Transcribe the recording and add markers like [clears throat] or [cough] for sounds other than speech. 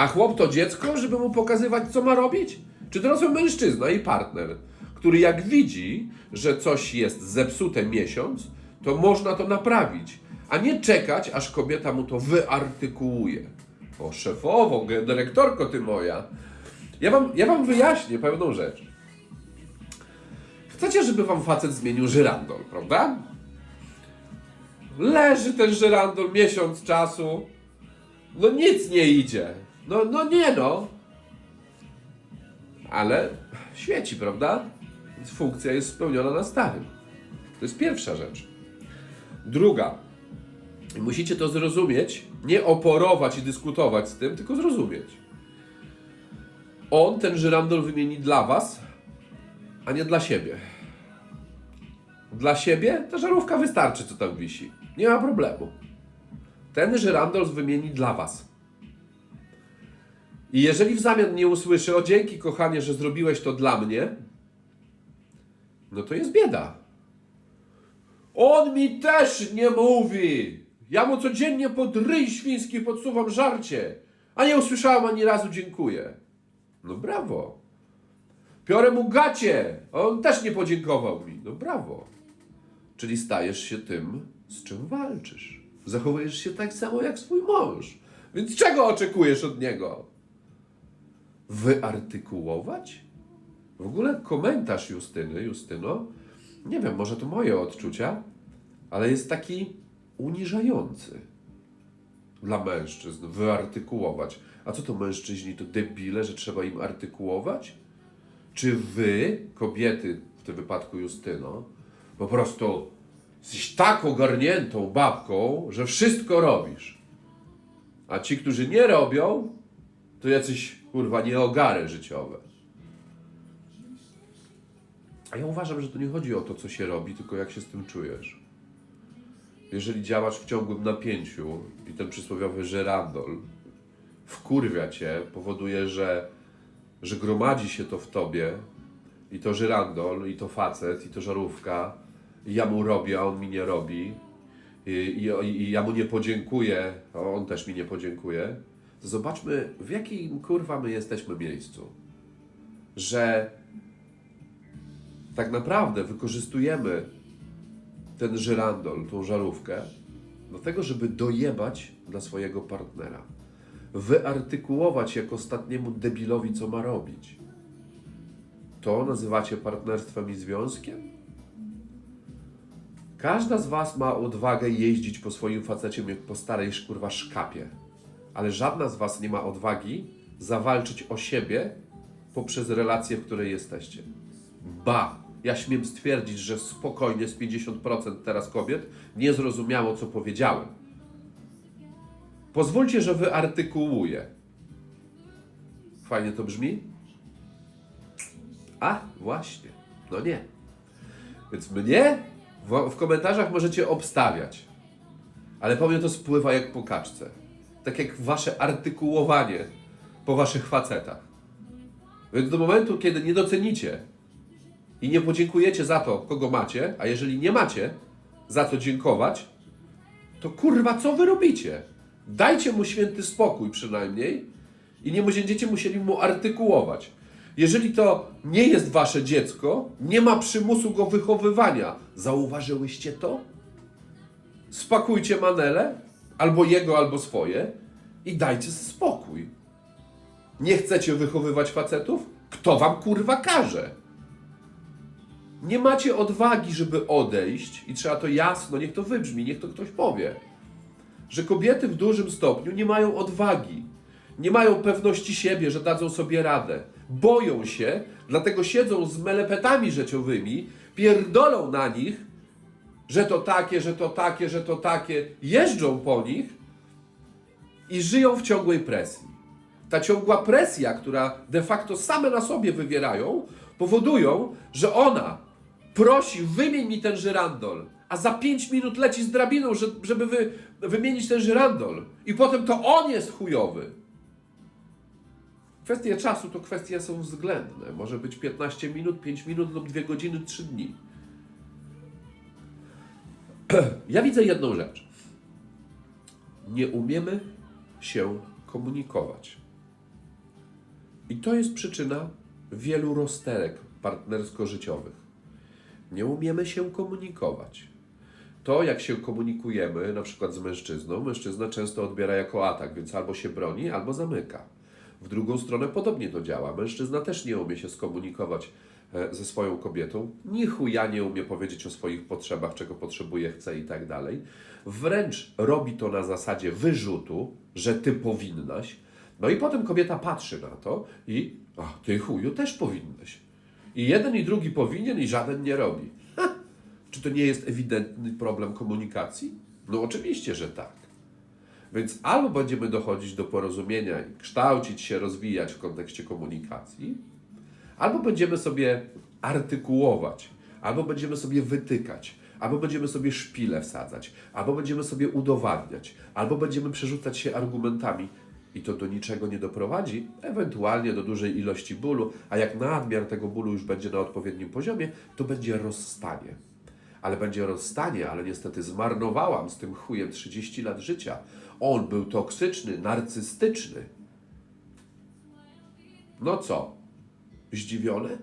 A chłop to dziecko, żeby mu pokazywać, co ma robić? Czy dorosły mężczyzna i partner, który jak widzi, że coś jest zepsute miesiąc, to można to naprawić, a nie czekać, aż kobieta mu to wyartykułuje. O, szefowo, dyrektorko ty moja. Ja wam, ja wam wyjaśnię pewną rzecz. Chcecie, żeby wam facet zmienił żyrandol, prawda? Leży ten żyrandol miesiąc czasu. No nic nie idzie. No, no nie no. Ale świeci, prawda? Funkcja jest spełniona na starym. To jest pierwsza rzecz. Druga. Musicie to zrozumieć, nie oporować i dyskutować z tym, tylko zrozumieć. On ten żyrandol wymieni dla was, a nie dla siebie. Dla siebie ta żarówka wystarczy, co tam wisi. Nie ma problemu. Ten żyrandol wymieni dla was. I jeżeli w zamian nie usłyszy, o dzięki kochanie, że zrobiłeś to dla mnie, no to jest bieda. On mi też nie mówi. Ja mu codziennie pod ryj świński podsuwam żarcie, a nie usłyszałem ani razu dziękuję. No brawo. Piorę mu gacie, a on też nie podziękował mi. No brawo. Czyli stajesz się tym, z czym walczysz. Zachowujesz się tak samo jak swój mąż. Więc czego oczekujesz od niego? Wyartykułować? W ogóle komentarz Justyny, Justyno, nie wiem, może to moje odczucia, ale jest taki uniżający dla mężczyzn. Wyartykułować. A co to mężczyźni to debile, że trzeba im artykułować? Czy wy, kobiety, w tym wypadku Justyno, po prostu jesteś tak ogarniętą babką, że wszystko robisz? A ci, którzy nie robią, to jacyś kurwa nieogary życiowe. A ja uważam, że to nie chodzi o to, co się robi, tylko jak się z tym czujesz. Jeżeli działasz w ciągłym napięciu i ten przysłowiowy żerandol wkurwia cię, powoduje, że, że gromadzi się to w tobie i to żyrandol, i to facet, i to żarówka, i ja mu robię, a on mi nie robi, i, i, i ja mu nie podziękuję, a on też mi nie podziękuje, zobaczmy, w jakim kurwa my jesteśmy miejscu. Że tak naprawdę wykorzystujemy ten żyrandol, tą żarówkę, do tego, żeby dojebać dla swojego partnera. Wyartykułować jak ostatniemu debilowi, co ma robić. To nazywacie partnerstwem i związkiem? Każda z was ma odwagę jeździć po swoim facecie jak po starej kurwa szkapie. Ale żadna z was nie ma odwagi zawalczyć o siebie poprzez relację, w której jesteście. Ba! Ja śmiem stwierdzić, że spokojnie z 50% teraz kobiet nie zrozumiało, co powiedziałem. Pozwólcie, że wyartykułuję. Fajnie to brzmi? A, właśnie. No nie. Więc mnie w, w komentarzach możecie obstawiać. Ale po mnie to spływa jak po kaczce. Tak jak wasze artykułowanie po waszych facetach. Więc do momentu, kiedy nie docenicie i nie podziękujecie za to, kogo macie, a jeżeli nie macie za to dziękować, to kurwa, co wy robicie? Dajcie mu święty spokój przynajmniej i nie będziecie musieli mu artykułować. Jeżeli to nie jest wasze dziecko, nie ma przymusu go wychowywania. Zauważyłyście to? Spakujcie manele, albo jego, albo swoje i dajcie spokój. Nie chcecie wychowywać facetów? Kto wam kurwa każe? Nie macie odwagi, żeby odejść i trzeba to jasno, niech to wybrzmi, niech to ktoś powie. Że kobiety w dużym stopniu nie mają odwagi, nie mają pewności siebie, że dadzą sobie radę. Boją się, dlatego siedzą z melepetami życiowymi, pierdolą na nich, że to takie, że to takie, że to takie, jeżdżą po nich i żyją w ciągłej presji. Ta ciągła presja, która de facto same na sobie wywierają, powodują, że ona prosi, wymień mi ten żyrandol, a za 5 minut leci z drabiną, że- żeby wy, wymienić ten żyrandol. I potem to on jest chujowy. Kwestie czasu to kwestie są względne. Może być 15 minut, 5 minut lub 2 godziny, 3 dni. [clears throat] Ja widzę jedną rzecz. Nie umiemy się komunikować. I to jest przyczyna wielu rozterek partnersko-życiowych. Nie umiemy się komunikować. To, jak się komunikujemy, na przykład z mężczyzną, mężczyzna często odbiera jako atak, więc albo się broni, albo zamyka. W drugą stronę podobnie to działa. Mężczyzna też nie umie się skomunikować ze swoją kobietą, ni chuja nie umie powiedzieć o swoich potrzebach, czego potrzebuje, chce i tak dalej. Wręcz robi to na zasadzie wyrzutu, że ty powinnaś. No i potem kobieta patrzy na to i a ty chuju też powinnaś. I jeden i drugi powinien i żaden nie robi. Ha! Czy to nie jest ewidentny problem komunikacji? No oczywiście, że tak. Więc albo będziemy dochodzić do porozumienia i kształcić się, rozwijać w kontekście komunikacji, albo będziemy sobie artykułować, albo będziemy sobie wytykać, albo będziemy sobie szpile wsadzać, albo będziemy sobie udowadniać, albo będziemy przerzucać się argumentami i to do niczego nie doprowadzi, ewentualnie do dużej ilości bólu, a jak nadmiar tego bólu już będzie na odpowiednim poziomie, to będzie rozstanie. Ale będzie rozstanie, ale niestety zmarnowałam z tym chujem 30 lat życia. On był toksyczny, narcystyczny. No co? Zdziwione?